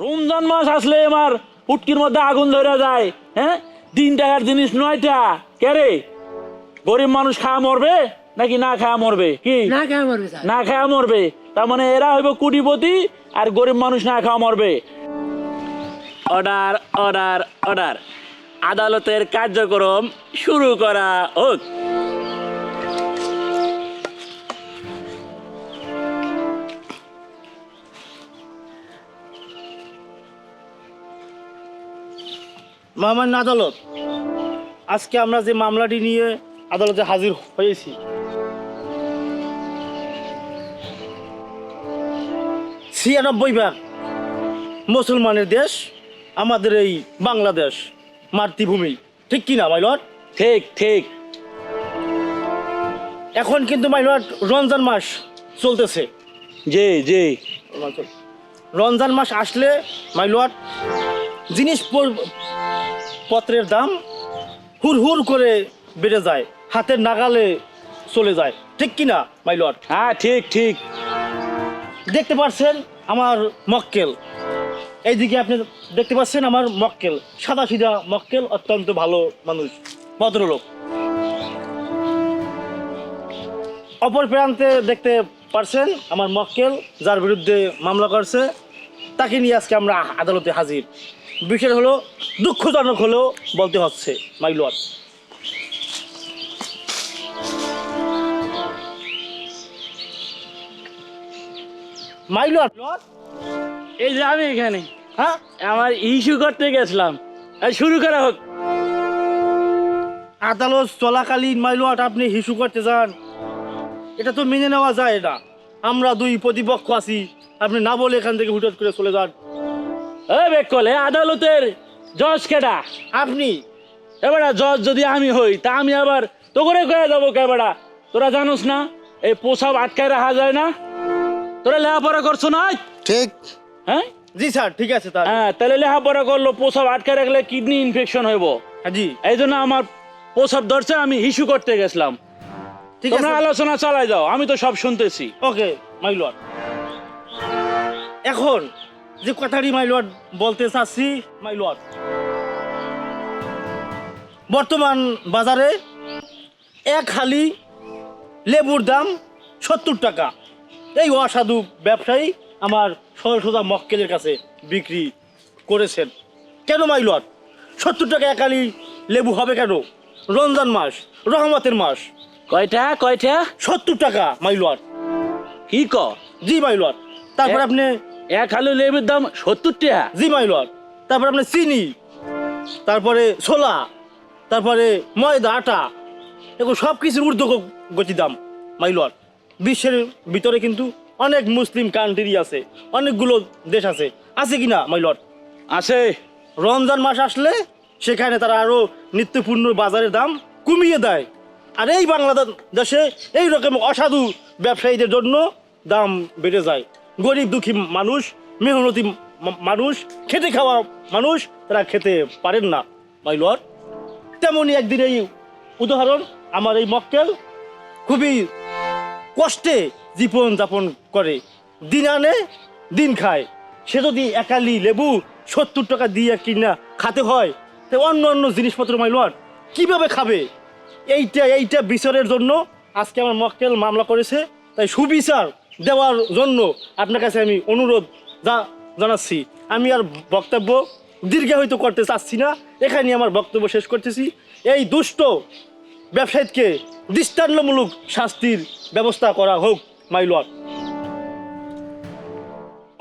রমজান মাস আসলে আমার উটকির মধ্যে আগুন ধরে যায় হ্যাঁ? তিন টাকার জিনিস নয়টা। কে রে? গরিব মানুষ খাওয়া মরবে নাকি না খাওয়া মরবে? কি? না মরবে না খাওয়া মরবে। তার মানে এরা হইব কোটিপতি আর গরিব মানুষ না খাওয়া মরবে। Order order order. আদালতের কার্যক্রম শুরু করা হোক। মহামান্য আদালত আজকে আমরা যে মামলাটি নিয়ে আদালতে হাজির হয়েছি। ছিয়ানব্বই ভাগ মুসলমানের দেশ আমাদের এই বাংলাদেশ মাতৃভূমি। ঠিক কিনা মাইলট ঠিক ঠিক। এখন কিন্তু মাইলট রমজান মাস চলতেছে। জি জি। রমজান মাস আসলে মাইলট জিনিস পত্রের দাম হুর হুর করে বেড়ে যায় হাতের নাগালে চলে যায়। ঠিক কিনা মাইলট হ্যাঁ ঠিক ঠিক। দেখতে পাচ্ছেন আমার মক্কেল। এইদিকে আপনি দেখতে পাচ্ছেন আমার মক্কেল। সাদা সিধা মক্কেল অত্যন্ত ভালো মানুষ ভদ্রলোক। অপর প্রান্তে দেখতে পারছেন আমার মক্কেল যার বিরুদ্ধে মামলা করছে। তাকে নিয়ে আজকে আমরা আদালতে হাজির। বিষয় হলো দুঃখজনক হলেও বলতে হচ্ছে মাইলট মাইলট এই যে আমি এখানে। হ্যাঁ? আমার ইস্যু করতে গেছিলাম। শুরু করা হোক। আদালত চলাকালীন মাইলট আপনি হিসু করতে যান। এটা তো মেনে নেওয়া যায় না। আমরা দুই প্রতিপক্ষ আছি। আপনি না বলে এখান থেকে হুটহাট করে চলে যান। এই বেকলে আদালতের জজ কেডা? আপনি? এবারে জজ যদি আমি হই তা আমি আবার তো করে কয়ে যাব কেবাড়া তোরা জানোস না এই পোশাক আটকায় রাখা যায় না? তোরা লেখাপড়া করছ না? ঠিক। হ্যাঁ? জি স্যার ঠিক আছে তার হ্যাঁ তাহলে লেখাপড়া করল পোশাক আটকে রাখলে কিডনি ইনফেকশন হইব। হ্যাঁ, জি। এই জন্য আমার প্রসাব ধরছে আমি হিসু করতে গেছিলাম। ঠিক তোমরা আছে আলোচনা চালাই যাও আমি তো সব শুনতেছি। ওকে মাইলট এখন যে কথাটি মাইলট বলতে চাচ্ছি মাইলট বর্তমান বাজারে এক হালি লেবুর দাম সত্তর টাকা। এই অসাধু ব্যবসায়ী আমার সরসোজা মক্কেলের কাছে বিক্রি করেছেন। কেন মাইলট সত্তর টাকা এক হালি লেবু হবে কেন? রমজান মাস রহমতের মাস। কয়টা কয়টা? সত্তর টাকা মাইলট কি ক? জি মাই লর্ড তারপর আপনি এক আলু লেবুর দাম সত্তর টাকা। জি মাই লর্ড। তারপর আপনি চিনি তারপরে ছোলা তারপরে ময়দা আটা এগুলো সব কিছুর ঊর্ধ্ব গতি দাম মাই লর্ড। বিশ্বের ভিতরে কিন্তু অনেক মুসলিম কান্ট্রি আছে অনেকগুলো দেশ আছে। আছে কি না মাই লর্ড? আছে। রমজান মাস আসলে সেখানে তারা আরও নিত্যপূর্ণ বাজারের দাম কমিয়ে দেয়। আর এই বাংলাদেশে এই রকম অসাধু ব্যবসায়ীদের জন্য দাম বেড়ে যায়। গরিব দুঃখী মানুষ, মেহনতি মানুষ, খেটে খাওয়া মানুষ, তারা খেতে পারেন না মাই লর্ড তেমনই একদিন এই উদাহরণ, আমার এই মক্কেল খুবই কষ্টে জীবন যাপন করে। দিন আনে, দিন খায়। সে যদি একালি লেবু সত্তর টাকা দিয়ে কিনা খাতে হয়, তো অন্য অন্য জিনিসপত্র মাইলট কীভাবে খাবে? এইটা এইটা বিচারের জন্য আজকে আমার মক্কেল মামলা করেছে, তাই সুবিচার দেওয়ার জন্য আপনার কাছে আমি অনুরোধ যা জানাচ্ছি। আমি আর বক্তব্য দীর্ঘায়িত করতে চাচ্ছি না। এখানে আমার বক্তব্য শেষ করতেছি। এই দুষ্ট ব্যবসায়ীকে দৃষ্টান্তমূলক শাস্তির ব্যবস্থা করা হোক my lord.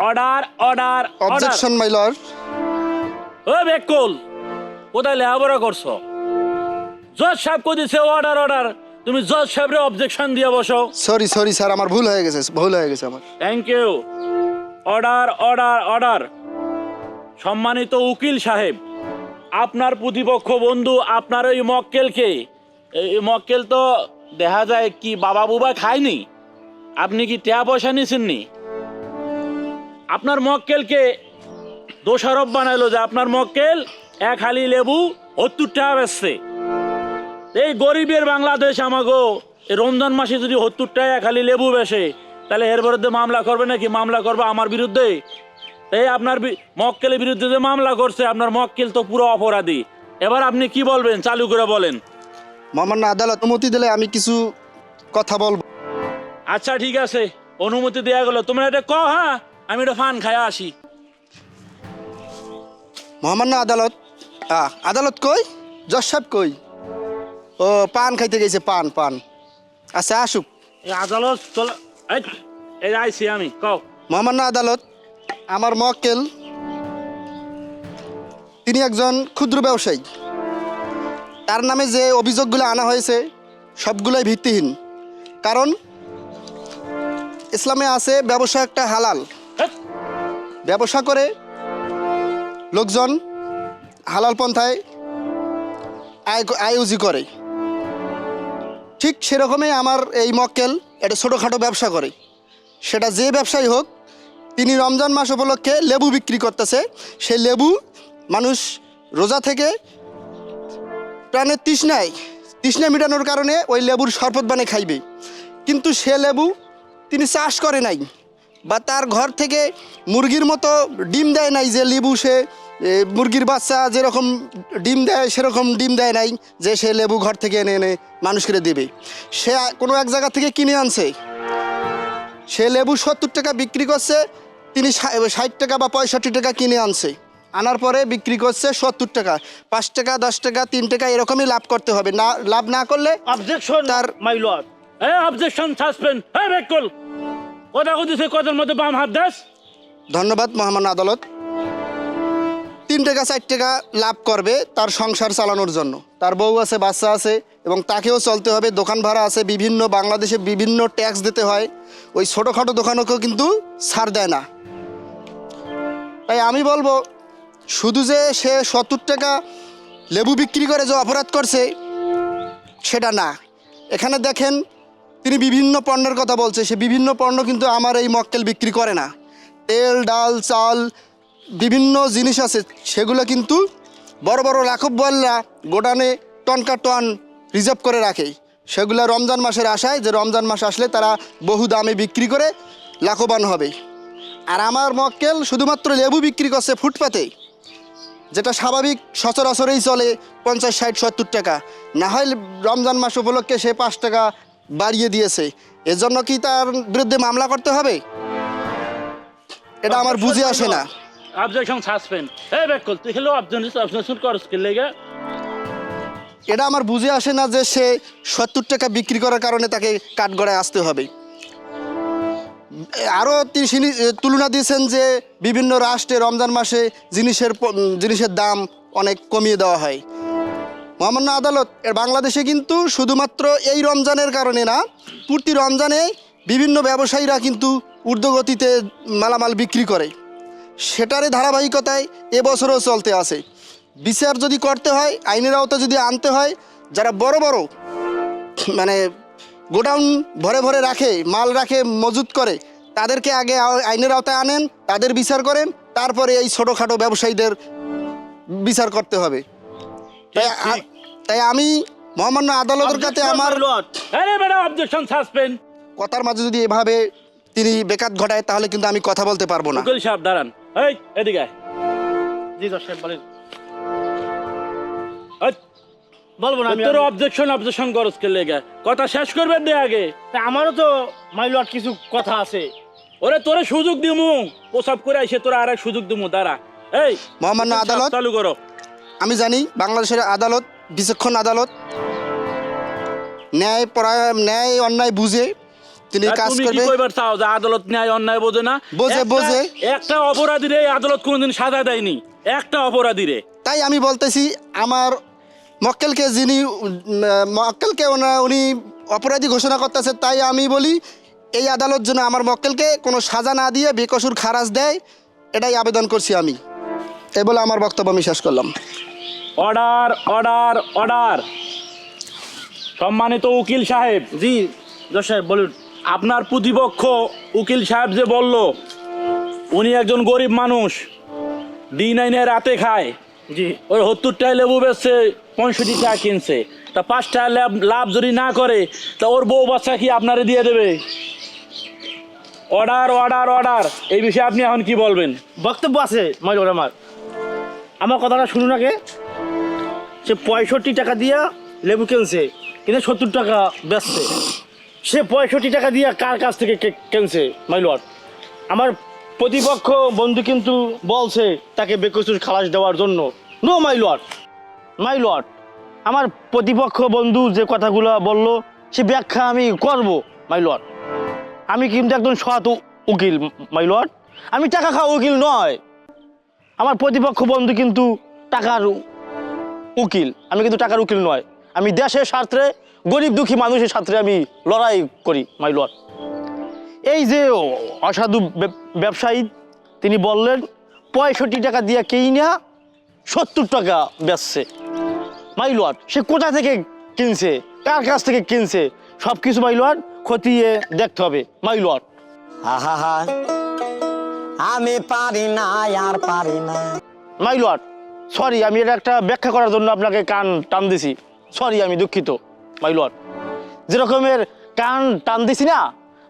Order order order. Objection my lord ও বেকল কোথায় লেখাপড়া করছ? জজ সাহেব কই দিছে অর্ডার অর্ডার তুমি জজ সাহেবের অবজেকশন দিয়ে বসো। সরি সরি স্যার আমার ভুল হয়ে গেছে ভুল হয়ে গেছে আমার। Thank you order order order সম্মানিত উকিল সাহেব আপনার প্রতিপক্ষ বন্ধু আপনার ওই মক্কেলকে এই মক্কেল তো দেখা যায় কি বাবা বুবা খায়নি? আপনি কি টাকা পয়সা নিছেননি? আপনার মক্কেলকে দোষারোপ বানাইলো যে আপনার মক্কেল এক হালি লেবু সত্তর টাকা বেচছে। এই গরিবের বাংলাদেশ আমাগো এই রমজান মাসে যদি সত্তর টাকা খালি লেবু বেসে তাহলে এর বিরুদ্ধে মামলা করবে নাকি? মামলা করবে আমার বিরুদ্ধে? এই আপনার মক্কেলের বিরুদ্ধে যে মামলা করছে আপনার মক্কেল তো পুরো অপরাধী। এবার আপনি কি বলবেন? চালু করে বলেন। মহামান্য আদালত অনুমতি দিলে আমি কিছু কথা বলব। আচ্ছা ঠিক আছে। অনুমতি দেওয়া গেল। তোমরা এটা ক হ্যাঁ? আমি এটা ফান খায় আসি। মহামান্য আদালত আদালত কই? জজ সাহেব কই? ও পান খাইতে গেছে পান পান। আচ্ছা আসুক। আদালত চলে এই, এই আইছি আমি কও। মহামান্য আদালত আমার মক্কেল তিনি একজন ক্ষুদ্র ব্যবসায়ী। তার নামে যে অভিযোগগুলো আনা হয়েছে সবগুলোই ভিত্তিহীন। কারণ ইসলামে আছে ব্যবসা একটা হালাল। ব্যবসা করে লোকজন হালাল পন্থায় আয় আয় উজি করে। ঠিক সেরকমই আমার এই মক্কেল একটা ছোটোখাটো ব্যবসা করে। সেটা যে ব্যবসায়ী হোক, তিনি রমজান মাস উপলক্ষে লেবু বিক্রি করতেছে। সেই লেবু মানুষ রোজা থেকে প্রাণের তৃষ্ণায়, তৃষ্ণা মেটানোর কারণে ওই লেবুর শরবত বানিয়ে খাইবে। কিন্তু সে লেবু তিনি চাষ করে নাই বা তার ঘর থেকে মুরগির মতো ডিম দেয় নাই যে লেবু সে মুরগির বাচ্চা যেরকম ডিম দেয় সেরকম ডিম দেয় নাই যে সে লেবু ঘর থেকে এনে এনে মানুষকে দেবে। সে কোনো এক জায়গা থেকে কিনে আনছে। সে লেবু সত্তর টাকা বিক্রি করছে তিনি ষাট টাকা বা পঁয়ষট্টি টাকা কিনে আনছে। আনার পরে বিক্রি করছে সত্তর টাকা পাঁচ টাকা দশ টাকা তিন টাকা এরকমই লাভ করতে হবে। না লাভ না করলে অবজেকশন তার- মাই লর্ড এই অবজেকশন সাসপেন্ড এই বেকল কথা কইতেছে কথার মধ্যে বাম হাত দাস। ধন্যবাদ মহামান্য আদালত। তিন টাকা, চার টাকা লাভ করবে তার সংসার চালানোর জন্য। তার বউ আছে, বাচ্চা আছে এবং তাকেও চলতে হবে। দোকান ভাড়া আছে, বিভিন্ন বাংলাদেশে বিভিন্ন ট্যাক্স দিতে হয়। ওই ছোটোখাটো দোকানকেও কিন্তু ছাড় দেয় না। তাই আমি বলব, শুধু যে সে সত্তর টাকা লেবু বিক্রি করে যে অপরাধ করছে, সেটা না। এখানে দেখেন, তিনি বিভিন্ন পণ্যের কথা বলছে। সে বিভিন্ন পণ্য কিন্তু আমার এই মক্কেল বিক্রি করে না। তেল, ডাল, চাল বিভিন্ন জিনিস আছে, সেগুলো কিন্তু বড় বড় লাখব বলরা গোডানে টনকা টন রিজার্ভ করে রাখে। সেগুলো রমজান মাসের আশায় যে রমজান মাস আসলে তারা বহু দামে বিক্রি করে লাভবান হবে। আর আমার মক্কেল শুধুমাত্র লেবু বিক্রি করছে ফুটপাতে, যেটা স্বাভাবিক সচরাচরেই চলে পঞ্চাশ, ষাট, সত্তর টাকা। না হয় রমজান মাস উপলক্ষে সে পাঁচ টাকা বাড়িয়ে দিয়েছে। এজন্য কি তার বিরুদ্ধে মামলা করতে হবে? এটা আমার বুঝে আসে না। অবজেকশন এই তুই অবজেকশন করস এটা আমার বুঝে আসে না যে সে সত্তর টাকা বিক্রি করার কারণে তাকে কাঠগড়ায় আসতে হবে। আরও তিনি তুলনা দিয়েছেন যে বিভিন্ন রাষ্ট্রে রমজান মাসে জিনিসের জিনিসের দাম অনেক কমিয়ে দেওয়া হয়। মহামান্য আদালত বাংলাদেশে কিন্তু শুধুমাত্র এই রমজানের কারণে না, প্রতি রমজানে বিভিন্ন ব্যবসায়ীরা কিন্তু ঊর্ধ্বগতিতে মালামাল বিক্রি করে। সেটারই ধারাবাহিকতায় এবছরও চলতে আছে। বিচার যদি করতে হয় আইনের আওতা যদি আনতে হয় যারা বড় বড় মানে গোডাউন ভরে ভরে রাখে মাল রাখে মজুত করে তাদেরকে আগে আইনের আওতায় আনেন তাদের বিচার করেন তারপরে এই ছোটোখাটো ব্যবসায়ীদের বিচার করতে হবে। তাই তাই আমি মহামান্য আদালতের কাছে আমার অবজেকশন সাসপেন্ড কথার মাঝে যদি এভাবে তিনি বেকাত ঘটায় তাহলে কিন্তু আমি কথা বলতে পারব না। সাহেব দাঁড়ান। এই এদিকে। জি জজ সাহেব বলেন। এই, বলব না আমি তোর অবজেকশন অবজেকশন করস কে লেগে? কথা শেষ করবেন দে আগে। তা আমারও তো মাই লর্ড কিছু কথা আছে। ওরে তোরে সুযোগ দিমু। প্রসাব করে আইসে তোরা আর এক সুযোগ দিমু দাঁড়া। এই মহামান্য আদালত চালু করো। আমি জানি বাংলাদেশের আদালত বিচক্ষণ আদালত ন্যায় পরায় ন্যায় অন্যায় বুঝে তিনি কাজ তুমি কি করবে? কইবার চাও যে আদালত ন্যায় অন্যায় বোঝে না? বোঝে, একটা- বোঝে। একটা অপরাধীরে এই আদালত কোনোদিন সাজা দেয়নি। একটা অপরাধীরে। তাই আমি বলতেছি আমার মক্কেলকে যিনি উম, মক্কেলকে ওনা- উনি অপরাধী ঘোষণা করতেছে তাই আমি বলি এই আদালত যেন আমার মক্কেলকে কোনো সাজা না দিয়ে বেকসুর খারাজ দেয় এটাই আবেদন করছি আমি। এ বলে আমার বক্তব্য আমি শেষ করলাম। Order order order. সম্মানিত উকিল সাহেব। জি জজ সাহেব বলুন। আপনার প্রতিপক্ষ উকিল সাহেব যে বলল উনি একজন গরিব মানুষ দিন আইনে রাতে খায়। জি। ওই সত্তরটায় লেবু বেচছে পঁয়ষট্টি টাকা কিনছে। তা পাঁচটা লাভ লাভ যদি না করে তা ওর বউ বাচ্চা কি আপনারে দিয়ে দেবে? Order order order. এই বিষয়ে আপনি এখন কি বলবেন? বক্তব্য আছে মাইলর আমার আমার কথাটা শুনুন আগে। সে পঁয়ষট্টি টাকা দিয়া লেবু কিনছে কিন্তু সত্তর টাকা বেচছে। সে পঁয়ষট্টি টাকা দিয়ে কার কাছ থেকে কিনছে মাইলর আমার প্রতিপক্ষ বন্ধু কিন্তু বলছে তাকে বেকসুর খালাস দেওয়ার জন্য। নো মাইলর মাইলর আমার প্রতিপক্ষ বন্ধু যে কথাগুলো বলল, সে ব্যাখ্যা আমি করব মাইলর আমি কিন্তু একজন সৎ উকিল মাইলর আমি টাকা খাওয়া উকিল নয়। আমার প্রতিপক্ষ বন্ধু কিন্তু টাকার উকিল। আমি কিন্তু টাকার উকিল নয়। আমি দেশের স্বার্থে গরিব দুঃখী মানুষের সাথে আমি লড়াই করি মাইলর এই যে অসাধু ব্যব- ব্যবসায়ী তিনি বললেন পঁয়ষট্টি টাকা দিয়ে কেই না সত্তর টাকা বেচছে। মাইলর সে কোথা থেকে কিনছে? কার কাছ থেকে কিনছে? সব কিছু মাইলর খতিয়ে দেখতে হবে মাইলর আহা আমি পারি না আর পারি না। মাই লর্ড সরি আমি এটা একটা ব্যাখ্যা করার জন্য আপনাকে কান টান দিছি। সরি আমি দুঃখিত। মাই লর্ড যেরকমের কান টান দিছি না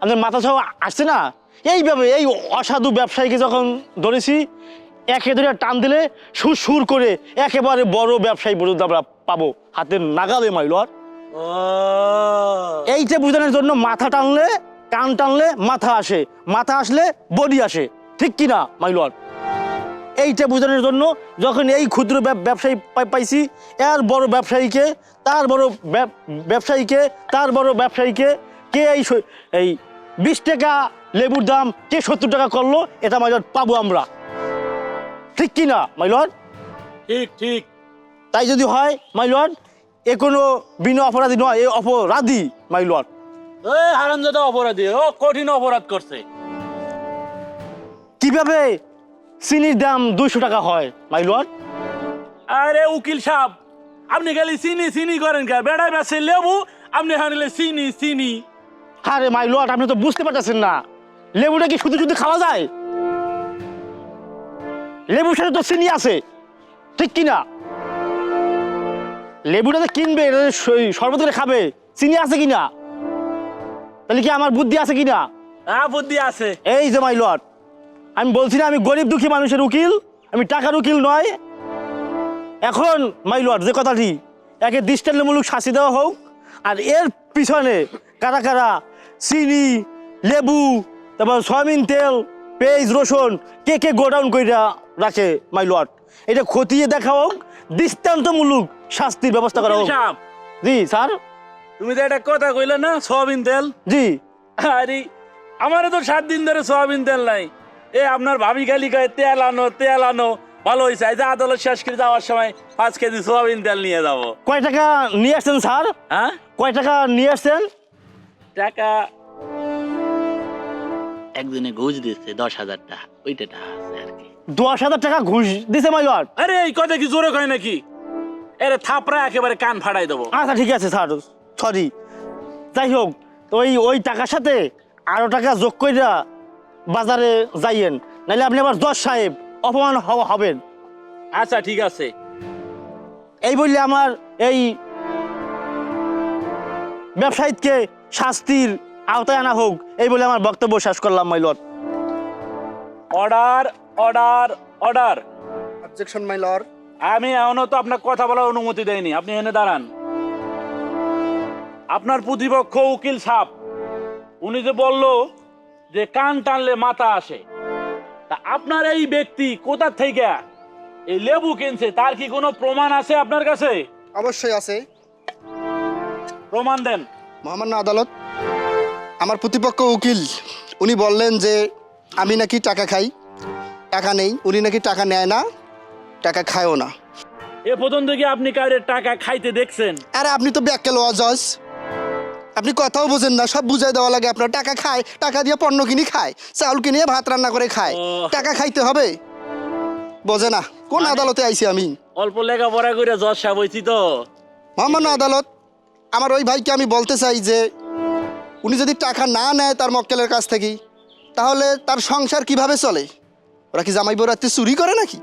আমাদের মাথা সহ আসছে না এইভাবে এই অসাধু ব্যবসায়ীকে যখন ধরেছি একে ধরে টান দিলে সুর সুর করে একেবারে বড় ব্যবসায়ী পর্যন্ত আমরা পাবো হাতের নাগালে মাই লর্ড এইটা বোঝানোর জন্য মাথা টানলে কান টানলে মাথা আসে মাথা আসলে বডি আসে ঠিক কি না মাই লর্ড এইটা বোঝানোর জন্য যখন এই ক্ষুদ্র ব্যবসায়ী পাইছি এর বড় ব্যবসায়ীকে তার বড় ব্যবসায়ীকে তার বড় ব্যবসায়ীকে কে এই এই বিশ টাকা লেবুর দাম কে সত্তর টাকা করল এটা মাইলট পাবো আমরা। ঠিক কি না মাইলট ঠিক ঠিক। তাই যদি হয় মাইলট এ কোনো বিনা অপরাধী নয় এ অপরাধী হারামজাদা অপরাধী ও কঠিন অপরাধ করছে। কীভাবে চিনির দাম দুইশো টাকা হয় মাই মাইলট আরে উকিল সাহেব আপনি খালি চিনি চিনি করেন কে? বেড়াই বেছে লেবু আপনি হানিলে চিনি চিনি। আরে মাই লর্ড আপনি তো বুঝতে পারতেছেন না। লেবুটা কি শুধু শুধু খাওয়া যায়? লেবুর সাথে তো চিনি আছে ঠিক কিনা? লেবুটা তো কিনবে শরবত করে খাবে চিনি আছে কি না তাহলে কি আমার বুদ্ধি আছে কি না হ্যাঁ বুদ্ধি আছে। এই যে মাই লর্ড আমি বলছি না আমি গরিব দুঃখী মানুষের উকিল আমি টাকার উকিল নয়। এখন মাই লর্ড যে কথাটি একে দৃষ্টান্তমূলক শাস্তি দেওয়া হোক আর এর পিছনে কারা কারা চিনি লেবু তারপর সয়াবিন তেল পেঁয়াজ রসুন কে কে গোডাউন কইরা রাখে মাই লর্ড এটা খতিয়ে দেখা হোক দৃষ্টান্তমূলক শাস্তির ব্যবস্থা করা হোক। জি স্যার? তুমি তো একটা কথা কইলে না সয়াবিন তেল? জি। আরে আমারও তো সাত দিন ধরে সয়াবিন তেল নাই। এ আপনার ভাবি খালি কয় তেল আনো তেল আনো। ভালো হয়েছে এই যে আদালত শেষ করে যাওয়ার সময় পাঁচ কেজি সোয়াবিন তেল নিয়ে যাব। কয় টাকা নিয়ে আসছেন স্যার? হ্যাঁ? কয় টাকা নিয়ে আসছেন? টাকা? একদিনে ঘুষ দিচ্ছে দশ হাজার টাকা ওইটা টাকা আছে আর কি। দশ হাজার টাকা ঘুষ দিছে মাই লর্ড আরে এই কথা কি জোরে কয় নাকি? এরে থাপড়া একেবারে কান ফাড়াই দেবো। আচ্ছা ঠিক আছে স্যার সরি যাই হোক তো ওই ওই টাকার সাথে আরও টাকা যোগ কইরা বাজারে যাইয়েন নাহলে আপনি আবার দশ সাহেব অপমান হওয়া হবেন। আচ্ছা ঠিক আছে। এই বললে আমার এই ব্যবসায়ীকে শাস্তির আওতায় আনা হোক এই বলে আমার বক্তব্য শেষ করলাম my lord order order order. Objection my lord আমি এখনও তো আপনার কথা বলার অনুমতি দেয়নি আপনি এনে দাঁড়ান। আপনার প্রতিপক্ষ উকিল সাপ উনি যে বলল যে কান টানলে মাথা আসে। তা আপনার এই ব্যক্তি কোথা থেকে? এই লেবু কিনছে তার কি কোনো প্রমাণ আছে আপনার কাছে? অবশ্যই আছে। প্রমাণ দেন। মহামান্য আদালত আমার প্রতিপক্ষ উকিল উনি বললেন যে আমি নাকি টাকা খাই। টাকা নেই উনি নাকি টাকা নেয় না টাকা খায়ও না। এ পর্যন্ত কি আপনি কারের টাকা খাইতে দেখছেন? আরে আপনি তো ব্যাক কেলো অজজ আপনি কথাও বোঝেন না সব বুঝাই দেওয়া লাগে। আপনার টাকা খায় টাকা দিয়ে পণ্য কিনি খায় চাউল কিনে ভাত রান্না করে খায়। টাকা খাইতে হবে? বোঝে না কোন আদালতে আইছি আমি? অল্প লেখাপড়া করে জ্বর সাপ হয়েছি তো। মহামান্য আদালত আমার ওই ভাইকে আমি বলতে চাই যে উনি যদি টাকা না নেয় তার মক্কেলের কাছ থেকে তাহলে তার সংসার কীভাবে চলে? ওরা কি জামাই বউ চুরি করে নাকি?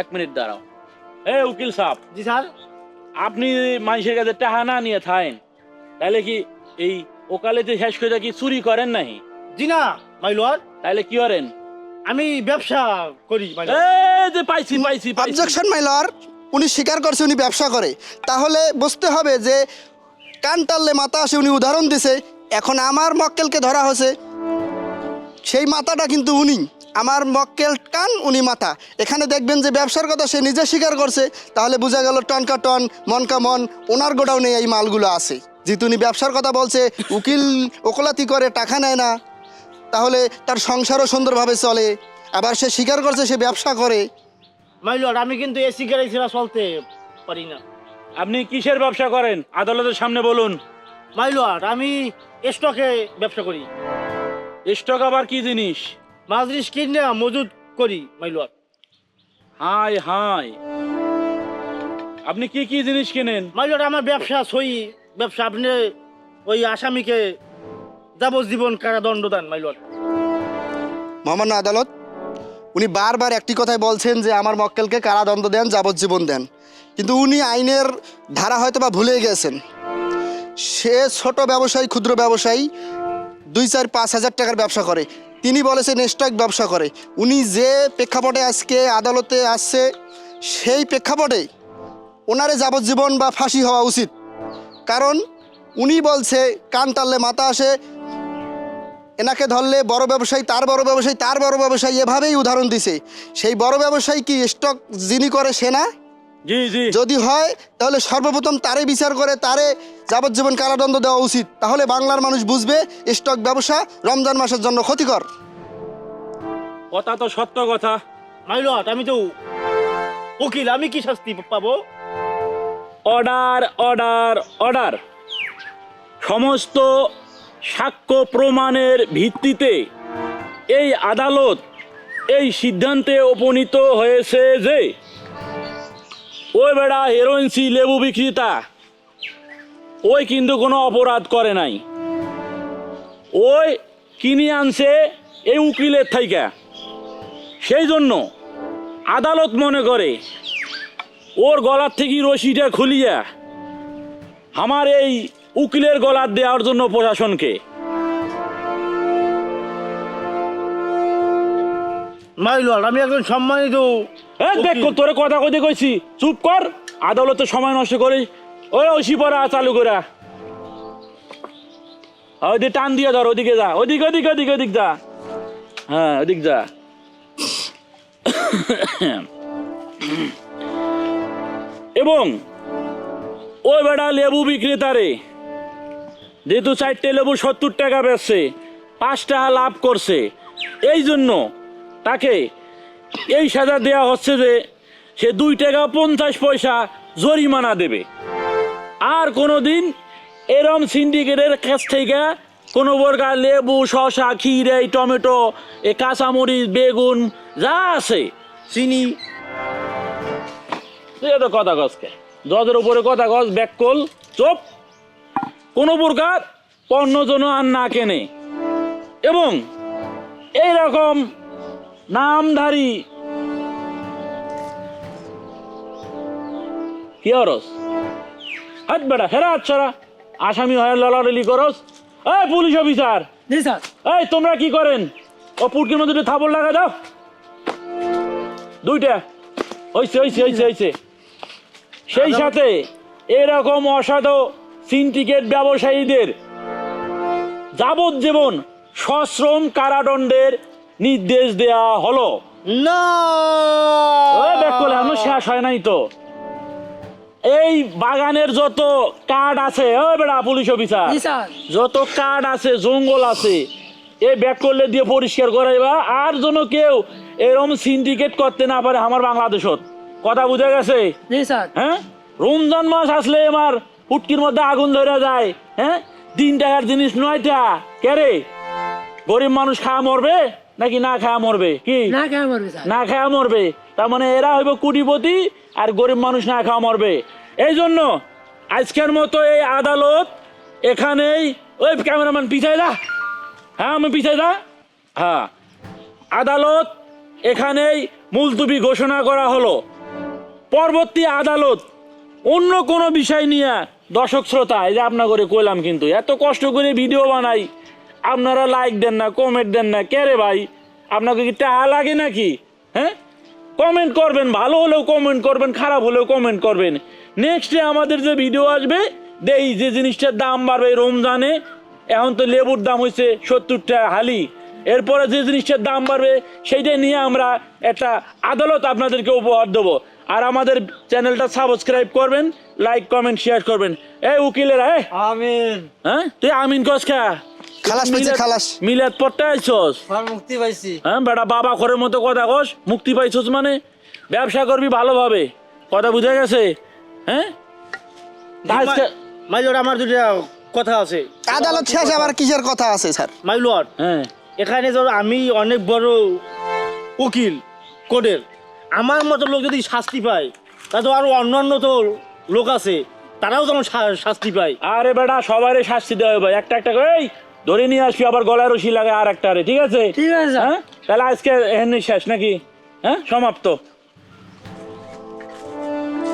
এক মিনিট দাঁড়াও। এ উকিল সাহেব জি স্যার। আপনি মানুষের কাছে টাকা না নিয়ে থাকেন তাহলে কি এই ওকালেতে শেষ করে কি চুরি করেন নাই? জি না মাইলর তাহলে কি করেন? আমি ব্যবসা করি এই যে পাইছি পাইছি পাইছি। অবজেকশন মাইলর উনি স্বীকার করছে উনি ব্যবসা করে। তাহলে বুঝতে হবে যে কান টানলে মাথা আসে উনি উদাহরণ দিছে। এখন আমার মক্কেলকে ধরা হয়েছে। সেই মাথাটা কিন্তু উনি। আমার মক্কেল কান উনি মাথা। এখানে দেখবেন যে ব্যবসার কথা সে নিজে স্বীকার করছে। তাহলে বোঝা গেল টনকা টন মনকা মন ওনার গোডাউনে এই মালগুলো আছে। যেহেতু উনি ব্যবসার কথা বলছে উকিল ওকলাতি করে টাকা নেয় না। তাহলে তার সংসারও সুন্দরভাবে চলে আবার সে স্বীকার করছে সে ব্যবসা করে। মাইলর আমি কিন্তু এসি গাড়ি ছাড়া চলতে পারি না। আপনি কিসের ব্যবসা করেন? আদালতের সামনে বলুন। মাইলর আমি স্টকে ব্যবসা করি। স্টক আবার কি জিনিস? মাজরিস কিনে মজুদ করি মাইলর হাই হাই। আপনি কি কি জিনিস কেনেন? মাইলর আমার ব্যবসা সই ব্যবসা আপনি ওই আসামিকে যাবজ্জীবন কারাদণ্ড দেন মাইলর মহামান্য আদালত, উনি বারবার একটি কথাই বলছেন যে আমার মক্কেলকে কারাদণ্ড দেন, যাবজ্জীবন দেন। কিন্তু উনি আইনের ধারা হয়তো বা ভুলে গেছেন। সে ছোট ব্যবসায়ী, ক্ষুদ্র ব্যবসায়ী, দুই চার পাঁচ হাজার টাকার ব্যবসা করে। তিনি বলেছেন স্টক ব্যবসা করে। উনি যে প্রেক্ষাপটে আজকে আদালতে আসছে, সেই প্রেক্ষাপটে ওনারে যাবজ্জীবন বা ফাঁসি হওয়া উচিত। কারণ উনি বলছে কান টানলে মাথা আসে এনাকে ধরলে বড় ব্যবসায়ী তার বড় ব্যবসায়ী তার বড় ব্যবসায়ী এভাবেই উদাহরণ দিছে। সেই বড় ব্যবসায়ী কি স্টক যিনি করে সে না? জি জি। যদি হয় তাহলে সর্বপ্রথম তারে বিচার করে তারে যাবজ্জীবন কারাদণ্ড দেওয়া উচিত। তাহলে বাংলার মানুষ বুঝবে স্টক ব্যবসা রমজান মাসের জন্য ক্ষতিকর। কথা তো সত্য কথা। আমি তো উকিল আমি কি শাস্তি পাবো? Order order order. সমস্ত সাক্ষ্য প্রমাণের ভিত্তিতে এই আদালত এই সিদ্ধান্তে উপনীত হয়েছে যে ওই বেড়া হেরোইনসি লেবু বিক্রেতা, ওই কিন্তু কোনো অপরাধ করে নাই। ওই কিনে আনছে এই উকিলের থাইকা সেই জন্য আদালত মনে করে ওর গলার থেকে রশিটা খুলিয়া আমার এই উকিলের গলার দেওয়ার জন্য প্রশাসনকে। মাইলর আমি একজন সম্মানিত এ, দেখ তোরে কথা কইতে কইছি। চুপ কর আদালতে সময় নষ্ট করি ওই ওসি পড়া চালু করা। ওইদিকে টান দিয়ে ধর ওদিকে যা। ওদিক ওদিক ওদিক ওদিক যা। হ্যাঁ ওদিক যা। এবং ওই বেড়া লেবু বিক্রেতারে যেহেতু চারটে লেবু সত্তর টাকা বেচছে, পাঁচ টাকা লাভ করছে, এই জন্য তাকে এই সাজা দেওয়া হচ্ছে যে সে দুই টাকা পঞ্চাশ পয়সা জরিমানা দেবে। আর কোনো দিন এরম সিন্ডিকেটের কাছ থেকে কোনো প্রকার লেবু, শশা, ক্ষীরে টমেটো এ কাঁচামরিচ, বেগুন, যা আছে, চিনি তুই এত কথা গছকে জজের উপরে কথা গছ ব্যাককল চোপ। কোনো প্রকার পণ্য যেন আর না কেনে। এবং এইরকম নামধারী কি অরস হাত বেটা হেরা আচ্ছারা আসামি হয়ে ললাডলি করস। এই পুলিশ অফিসার। জি স্যার। এই তোমরা কি করেন? ও পুটকির মধ্যে থাবর লাগা দাও। দুইটা। হইছে হইছে হইছে হইছে। সেই সাথে এরকম অসাধু সিন্ডিকেট ব্যবসায়ীদের যাবজ্জীবন সশ্রম কারাদণ্ডের নির্দেশ দেয়া হলো। না! এখনও শেষ হয় নাই তো। এই বাগানের যত কার্ড আছে ওই বেড়া পুলিশ অফিসার যত কাঠ আছে জঙ্গল আছে এই ব্যাক করলে দিয়ে পরিষ্কার করাইবা আর যেন কেউ এরম সিন্ডিকেট করতে না পারে আমার বাংলাদেশত। কথা বুঝে গেছে? জি স্যার। হ্যাঁ? রমজান মাস আসলে আমার ফুটকির মধ্যে আগুন ধরে যায় হ্যাঁ? তিন টাকার জিনিস নয়টা কেরে গরিব মানুষ খাওয়া মরবে নাকি না খাওয়া মরবে? কি? না কেমন মরবে না খাওয়া মরবে। তার মানে এরা হইব কুটিপতি আর গরিব মানুষ না খাওয়া মরবে। এই জন্য আজকের মতো এই আদালত এখানেই ওই ক্যামেরাম্যান পিছাই দা হ্যাঁ আমি পিছাই দা হ্যাঁ। আদালত এখানেই মুলতুবি ঘোষণা করা হলো। পরবর্তী আদালত অন্য কোনো বিষয় নিয়ে দর্শক শ্রোতা, এই যে আপনার করে কইলাম কিন্তু, এত কষ্ট করে ভিডিও বানাই, আপনারা লাইক দেন না কমেন্ট দেন না, কে রে ভাই? আপনাকে কি টাকা লাগে নাকি? হ্যাঁ? কমেন্ট করবেন, ভালো হলেও কমেন্ট করবেন, খারাপ হলেও কমেন্ট করবেন। নেক্সটে আমাদের যে ভিডিও আসবে, দেই, যে জিনিসটার দাম বাড়বে রমজানে, এখন তো লেবুর দাম হয়েছে সত্তর টাকা হালি। এরপরে যে জিনিসটার দাম বাড়বে সেইটাই নিয়ে আমরা একটা আদালত আপনাদেরকে উপহার দেবো। আর আমাদের চ্যানেলটা সাবস্ক্রাইব করবেন লাইক কমেন্ট শেয়ার করবেন। এই উকিলেরা হ্যাঁ আমিন। হ্যাঁ? তুই আমিন কস খা খালাস মিলাদ- খালাস। মিলাদ পড়তে আইছস? আর মুক্তি পাইছি। হ্যাঁ বেটা বাবা ঘরের মতো কথা কস মুক্তি পাইছস মানে? ব্যবসা করবি ভালোভাবে। কথা বুঝা গেছে? হ্যাঁ? মাইলর আমার দুটা কথা আছে। আদালত শেষ আবার কিসের কথা আছে স্যার? মাইলর হ্যাঁ। এখানে ধর আমি অনেক বড় উকিল কোর্টের আমার মতো লোক যদি শাস্তি পায় তা তো আরও অন্যান্য তো লোক আছে তারাও যেমন শাস্তি পায়। আরে বেটা সবারই শাস্তি দেওয়া হবে। ভাই একটা একটা করে এই ধরে নিয়ে আসবি আবার গলায় রশি লাগে আর একটা আরে ঠিক আছে? ঠিক আছে। হ্যাঁ? তাহলে আজকে এখানে শেষ নাকি? হ্যাঁ? সমাপ্ত।